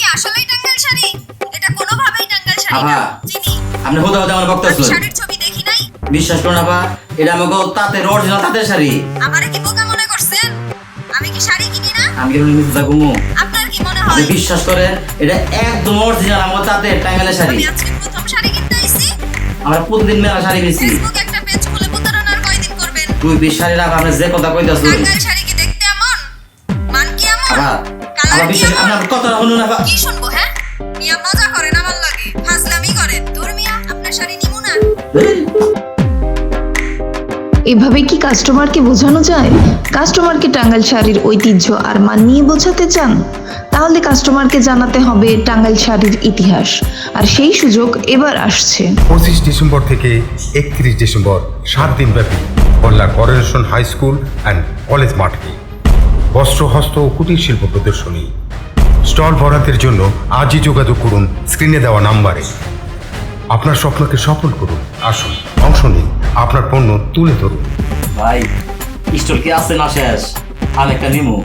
টাঙ্গাইল শাড়ি? এটা কোনোভাবেই টাঙ্গাইল শাড়ি না। চিনি আপনি হতে হতে আমার বক্তা আমি শাড়ির ছবি দেখি নাই? বিশ্বাস করুন আপা এটা আমাকে তাতে অরিজিনাল তাঁতের শাড়ি। আমারে কি বোকা মনে করছেন? আমি কি শাড়ি কিনি না? আমি কি মিস ঘুমু? আপনার কি মনে আপনি হয় বিশ্বাস করেন এটা একদম অরিজিনাল আমার তাতে টাঙ্গাইলের শাড়ি। আমি আজকে প্রথম শাড়ি কিনতে আইছি। আমরা প্রতিদিন মেলা শাড়ি বেশি ফেসবুকে একটা পেজ খুলে প্রতারণার কয়দিন করবেন? তুই বিশ শাড়ি রাখ আপনি যে কথা কইতাছ। টাঙ্গাইল শাড়ি কি দেখতে আপনার কথা কি শুনব হ্যাঁ? মিয়া মজা করেন আমার লাগে। ফাজলামি করেন। তোর মিয়া আপনার শাড়ি নিমু না। এভাবে কি কাস্টমারকে বোঝানো যায়? কাস্টমারকে টাঙ্গাইল শাড়ির ঐতিহ্য আর মান নিয়ে বোঝাতে চান? তাহলে কাস্টমারকে জানাতে হবে টাঙ্গাইল শাড়ির ইতিহাস। আর সেই সুযোগ এবার আসছে। পঁচিশ ডিসেম্বর থেকে একত্রিশ ডিসেম্বর সাত দিনব্যাপী। Kalyan coronation high school and college মাঠে বস্ত্র, হস্ত ও কুটির শিল্প প্রদর্শনী। স্টল বরাতের জন্য আজই যোগাযোগ করুন স্ক্রিনে দেওয়া নাম্বারে। আপনার স্বপ্নকে সফল করুন, আসুন, অংশ নিন, আপনার পণ্য তুলে ধরুন। ভাই, স্টল কি আছে না শেষ? আমি একটা নিমু।